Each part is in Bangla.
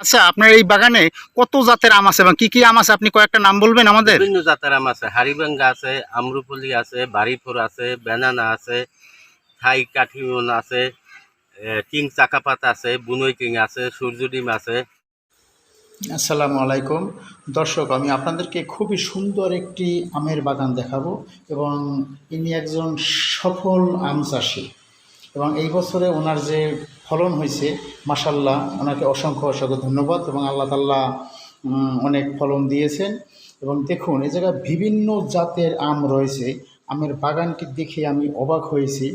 আচ্ছা আপনার এই বাগানে কত জাতের আম আছে এবং কি কি আম আছে? আপনি কয়েকটা নাম বলবেন আমাদের? বিভিন্ন জাতের আম আছে। হারিবাঙ্গা আছে আমরুপলি আছে বাড়িফোর আছে ব্যানানা আছে থাই কাঠিমন আছে কিং চাকাপাত আছে বুনই কিং আছে সূর্য ডিম আছে। আসসালামু আলাইকুম। দর্শক আমি আপনাদেরকে খুবই সুন্দর একটি আমের বাগান দেখাবো এবং ইনি একজন সফল আম চাষি। এবং এই বছরে ওনার যে ফলন হয়েছে মাসাল্লাহ ওনাকে অসংখ্য অসংখ্য ধন্যবাদ এবং আল্লাহ তাল্লাহ অনেক ফলন দিয়েছেন। এবং দেখুন, এই জায়গায় বিভিন্ন জাতের আম রয়েছে। আমের বাগানটি দেখে আমি অবাক হয়েছি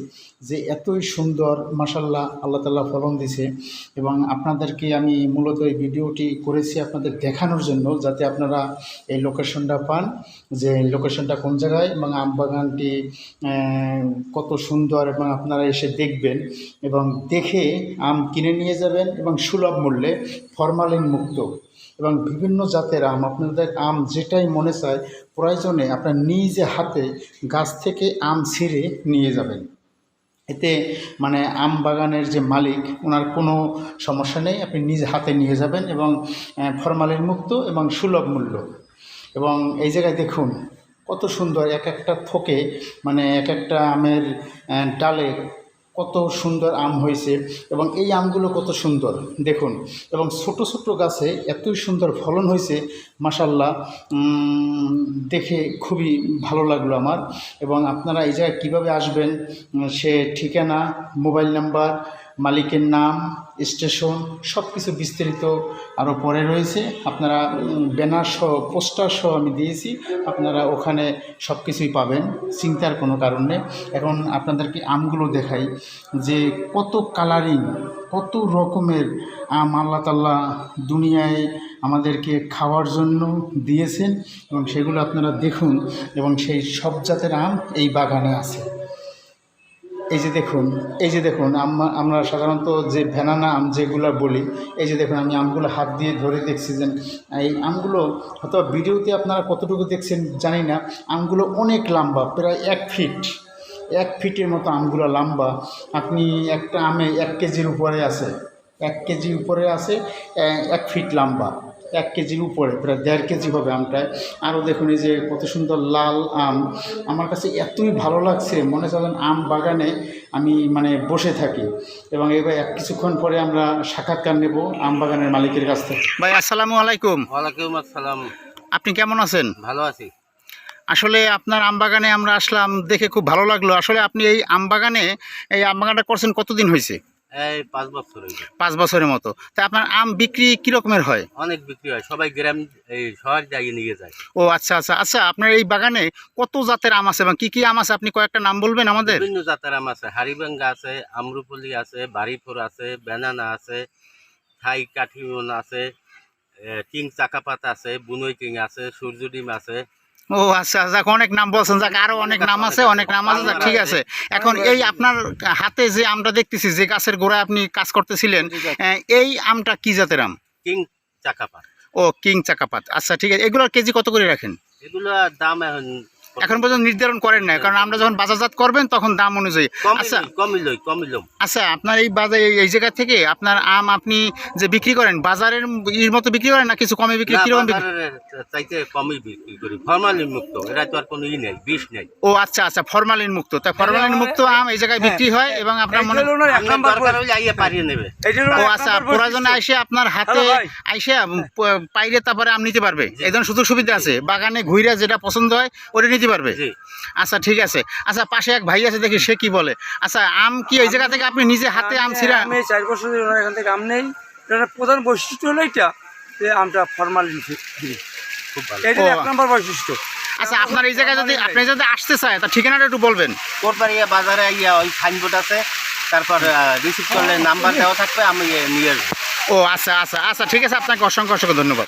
যে এতই সুন্দর মাসাল্লাহ আল্লাহ তাল্লাহ ফলন দিছে এবং আপনাদেরকে আমি মূলত এই ভিডিওটি করেছি আপনাদের দেখানোর জন্য যাতে আপনারা এই লোকেশনটা পান, যে লোকেশনটা কোন জায়গায় এবং আম বাগানটি কত সুন্দর এবং আপনারা এসে দেখবেন এবং দেখে আম কিনে নিয়ে যাবেন এবং সুলভ মূল্যে ফরমালিন মুক্ত এবং বিভিন্ন জাতের আম, আপনাদের আম যেটাই মনে চায়, প্রয়োজনে আপনার নিজে হাতে গাছ থেকে আম ছিঁড়ে নিয়ে যাবেন। এতে মানে আম বাগানের যে মালিক, ওনার কোনো সমস্যা নেই, আপনি নিজ হাতে নিয়ে যাবেন এবং ফরমালিন মুক্ত এবং সুলভ মূল্য। এবং এই জায়গায় দেখুন, কত সুন্দর এক একটা থোকে মানে এক একটা আমের ডালে কত সুন্দর আম হয়েছে এবং এই আমগুলো কত সুন্দর, দেখুন। এবং ছোট ছোট গাছে এতই সুন্দর ফলন হয়েছে মাসাল্লাহ দেখে খুবই ভালো লাগল আমার। এবং আপনারা এই জায়গায় কীভাবে আসবেন, সে ঠিকানা, মোবাইল নাম্বার মালিকের নাম, স্টেশন সব কিছু বিস্তারিত আরও পরে রয়েছে। আপনারা ব্যানার সহ পোস্টার সহ আমি দিয়েছি। আপনারা ওখানে সব কিছুই পাবেন, চিন্তার কোনো কারণ এখন আপনাদেরকে আমগুলো দেখাই, যে কত কালারিং কত রকমের আম আল্লাহ তাল্লাহ দুনিয়ায় আমাদেরকে খাওয়ার জন্য দিয়েছেন এবং সেগুলো আপনারা দেখুন এবং সেই সব জাতের আম এই বাগানে আছে। এই যে দেখুন, এই যে দেখুন আম- আমরা সাধারণত যে ভ্যানানা আম যেগুলো বলি, এই যে দেখুন, আমি আমগুলো হাত দিয়ে ধরে দেখছি যে, এই আমগুলো হয়তো ভিডিওতে আপনারা কতটুকু দেখছেন জানি না, আমগুলো অনেক লম্বা, প্রায় এক ফিট এক ফিটের মতো আমগুলো লম্বা। আপনি একটা আমে এক কেজির উপরে আছে, এক কেজি উপরে আছে এক ফিট লম্বা। এক কেজির উপরে প্রায় দেড় কেজি হবে আমটায়। আরও দেখুন এই যে কত সুন্দর লাল আম। আমার কাছে এতই ভালো লাগছে মনে চলেন আম বাগানে আমি মানে বসে থাকি। এবং এবার এক কিছুক্ষণ পরে আমরা সাক্ষাৎকার নেব আম বাগানের মালিকের কাছ থেকে। ভাই আসসালামু আলাইকুম। ওয়ালাইকুম আসসালাম। আপনি কেমন আছেন? ভালো আছি। আসলে আপনার আম বাগানে আমরা আসলাম দেখে খুব ভালো লাগল। আসলে আপনি এই আম বাগানে এই আম বাগানটা করছেন কতদিন হয়েছে? এই পাঁচ বছর পাঁচ বছরের মতো। তা আপনার আম বিক্রি কী রকমের হয়? অনেক বিক্রি হয় সবাই গ্রাম এই শহর জায়গায় নিয়ে যায়। ও আচ্ছা আচ্ছা আচ্ছা আপনার এই বাগানে কত জাতের আম আছে এবং কি কি আম আছে? আপনি কয়েকটা নাম বলবেন আমাদের? বিভিন্ন জাতের আম আছে হারিবাঙ্গা আছে আমরুপলি আছে বাড়িফোর আছে ব্যানানা আছে থাই কাঠিমন আছে কিং চাকাপাত আছে বুনই কিং আছে সূর্য ডিম আছে ও আচ্ছা যাক অনেক নাম বলছেন যাক আরও অনেক নাম আছে অনেক নাম আছে যাক ঠিক আছে। এখন এই আপনার হাতে যে আমটা দেখতেছি যে গাছের গোড়ায় আপনি কাজ করতেছিলেন এই আমটা কি জাতের আম? কিং চাকাপাত। ও কিং চাকাপাত। আচ্ছা ঠিক আছে এগুলোর কেজি কত করে রাখেন? এগুলো দাম এখন এখন পর্যন্ত নির্ধারণ করেন না কারণ আমরা যখন বাজারজাত করবেন তখন দাম অনুযায়ী। আচ্ছা। আচ্ছা আপনার এই বাজার এই- এই জায়গা থেকে আপনার আম আপনি যে বিক্রি করেন বাজারের এর মতো বিক্রি করেন না কিছু কমে বিক্রি কীরকম বিক্রি? চাইতে কমই বিক্রি করি। ফরমালিন মুক্ত এটা তো আর কোনো ই নেই বিষ নেই। ও আচ্ছা আচ্ছা ফরমালিন মুক্ত তা ফরমালিন মুক্ত আম এই জায়গায় বিক্রি হয় এবং আপনার মনে ও আচ্ছা প্রয়োজনে আইসে আপনার হাতে আইসে উম, প- পাইলে তারপরে আম নিতে পারবে। এই ধরনের সুযোগ সুবিধা আছে। বাগানে ঘুরে যেটা পছন্দ হয় ওটা নিতে পারবে? আচ্ছা ঠিক আছে। আচ্ছা পাশে এক ভাই আছে দেখি সে কি বলে। আচ্ছা আম কি এই জায়গা থেকে আপনি নিজে হাতে আম ছিঁড়া আমি চার বছর ধরে এখান থেকে আম নেই। এটার প্রধান বৈশিষ্ট্য হলো এটা যে আমটা ফরমালিন ফ্রি খুব ভালো। এটা এক নম্বর বৈশিষ্ট্য। আচ্ছা আপনার এই জায়গায় যদি আপনি যদি আসতে চায় তা ঠিকানাটা একটু বলবেন। কোরবানি বাজারে ইয়া ওই সাইনবোর্ড আছে। তারপর রিসিভ করলে নাম্বার দেওয়া থাকবে আমি ইয়ে নিয়ে আসব। ও আচ্ছা আচ্ছা আচ্ছা ঠিক আছে আপনাকে অসংখ্য অসংখ্য ধন্যবাদ।